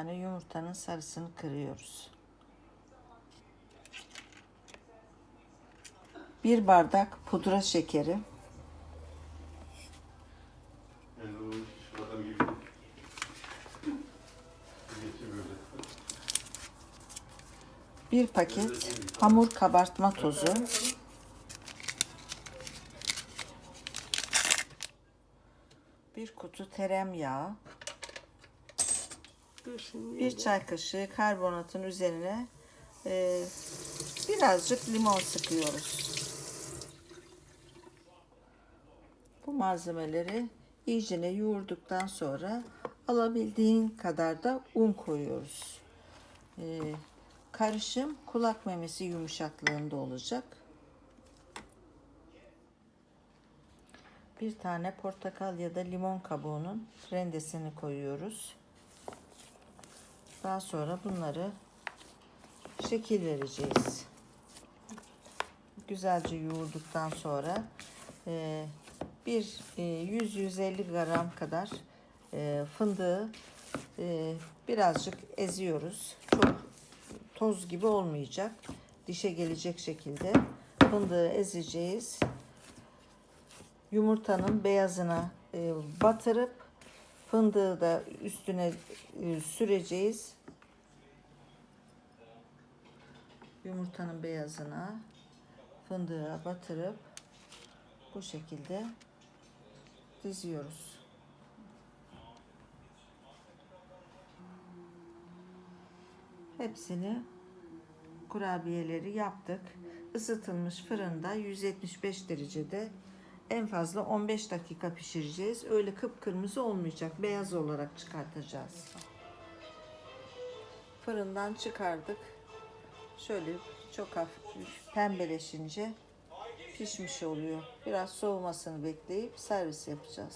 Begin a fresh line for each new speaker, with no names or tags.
yumurtasını kırıyoruz. Bir bardak pudra şekeri, bir paket hamur kabartma tozu, bir kutu tereyağ, bir çay kaşığı karbonatın üzerine e, birazcık limon sıkıyoruz. Bu malzemeleri iyicene yoğurduktan sonra alabildiğin kadar da un koyuyoruz. E, karışım kulak memesi yumuşaklığında olacak. Bir tane portakal ya da limon kabuğunun rendesini koyuyoruz. Daha sonra bunları şekil vereceğiz. Güzelce yoğurduktan sonra e, bir e, 100-150 gram kadar e, fındığı e, birazcık eziyoruz. Çok toz gibi olmayacak. Dişe gelecek şekilde fındığı ezeceğiz. Yumurtanın beyazına e, batırıp fındığı da üstüne e, süreceğiz. Yumurtanın beyazına fındığa batırıp bu şekilde diziyoruz. Hepsini kurabiyeleri yaptık. Isıtılmış fırında 175 derecede en fazla 15 dakika pişireceğiz. Öyle kıpkırmızı olmayacak. Beyaz olarak çıkartacağız. Fırından çıkardık. Şöyle çok hafif pembeleşince pişmiş oluyor. Biraz soğumasını bekleyip servis yapacağız.